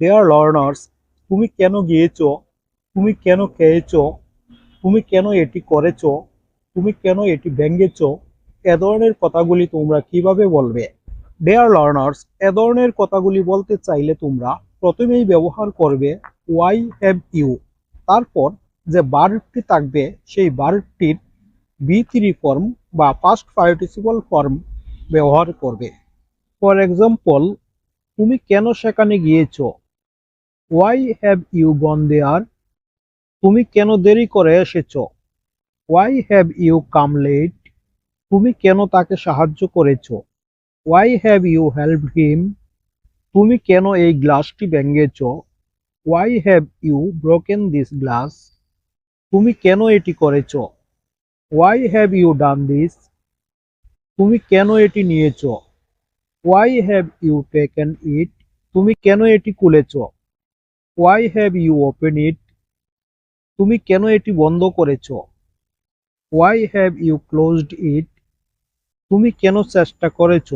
Dear learners তুমি কেন গিয়েছ? তুমি কেন খেয়েছ? তুমি কেন এটি করেছ? তুমি কেন এটি ভেঙেছো? এ ধরনের কথাগুলি তোমরা কীভাবে বলবে? ডিয়ার লার্নার্স এ ধরনের কথাগুলি বলতে চাইলে তোমরা প্রথমেই ব্যবহার করবে ওয়াই হ্যাভ ইউ তারপর যে বার্বটি থাকবে, সেই বার্বটির বি থ্রি ফর্ম বা পাস্ট পার্টিসিপল ফর্ম ব্যবহার করবে। ফর এক্সাম্পল তুমি কেন সেখানে গিয়েছো? Why have you gone there তুমি কেন দেরি করে এসেছ? Why have you come late তুমি কেন তাকে সাহায্য করেছ? Why have you help him তুমি কেন এই গ্লাসটি ভেঙেছ? Why have you broken this glass তুমি কেন এটি করেছ? Why have you done this তুমি কেন এটি নিয়েছ? Why have you taken it তুমি কেন এটি খুলেছো? Why have you open it তুমি কেন এটি বন্ধ করেছ? Why have you closed it তুমি কেন চেষ্টা করেছ?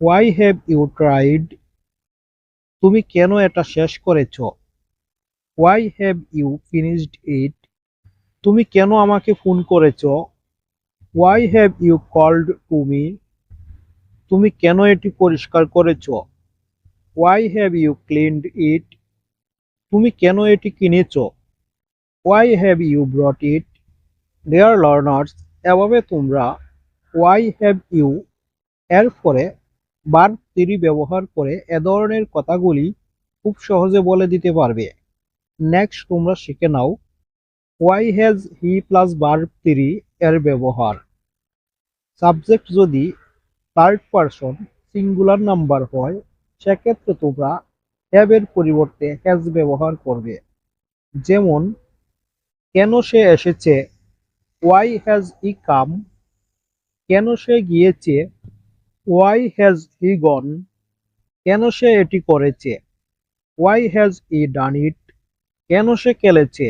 ওয়াই হ্যাভ ইউ ট্রাইড তুমি কেন এটা শেষ করেছ? Why have you finished it তুমি কেন আমাকে ফোন করেছ? Why have you called to me তুমি কেন এটি পরিষ্কার করেছ? Why have you cleaned it তুমি কেন এটি কিনেছো? Why have you brought it dear learners এভাবে তোমরা ওয়াই হ্যাভ ইউ এর পরে বার তিরি ব্যবহার করে এ ধরনের কথাগুলি খুব সহজে বলে দিতে পারবে। নেক্সট তোমরা শিখে নাও ওয়াই হ্যাজ হি প্লাস বার তিরি এর ব্যবহার? সাবজেক্ট যদি থার্ড পারসন সিঙ্গুলার নাম্বার হয়, সেক্ষেত্রে তোমরা হ্যাভ এর পরিবর্তে হ্যাজ ব্যবহার করবে। যেমন, কেন সে এসেছে? ওয়াই হ্যাজ ই কাম কেন সে গিয়েছে? ওয়াই হ্যাজ হি গন কেন সে এটি করেছে? ওয়াই হ্যাজ ই ডান ইট কেন সে খেলেছে?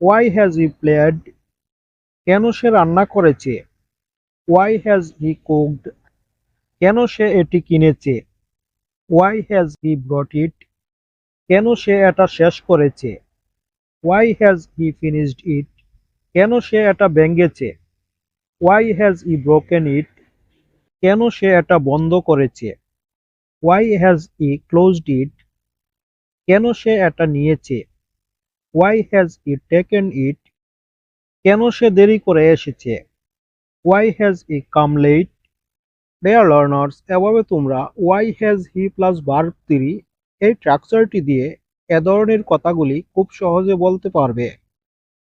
ওয়াই হ্যাজ ই প্লেয়াড কেন সে রান্না করেছে? ওয়াই হ্যাজ হি কুকড কেন সে এটি কিনেছে? ওয়াই হ্যাজ হি ব্রট ইট কেন সে এটা শেষ করেছে? Why has he finished it কেন সে এটা ভেঙেছে? Why has he broken it কেন সে এটা বন্ধ করেছে? Why has he closed it কেন সে এটা নিয়েছে? Why has he taken it কেন সে দেরি করে এসেছে? Why has he come late dear learners এভাবে তোমরা why has he plus verb three এই স্ট্রাকচারটি দিয়ে এ ধরনের কথাগুলি খুব সহজে বলতে পারবে।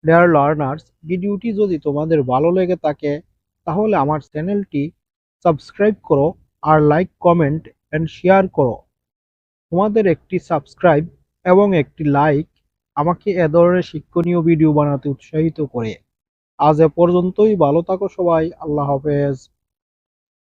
ডেয়ার লার্নার্স ভিডিওটি যদি তোমাদের ভালো লেগে থাকে, তাহলে আমার চ্যানেলটি সাবস্ক্রাইব করো আর লাইক কমেন্ট অ্যান্ড শেয়ার করো। তোমাদের একটি সাবস্ক্রাইব এবং একটি লাইক আমাকে এ ধরনের শিক্ষণীয় ভিডিও বানাতে উৎসাহিত করে। আজ এ পর্যন্তই, ভালো থাকো সবাই, আল্লাহ হাফেজ।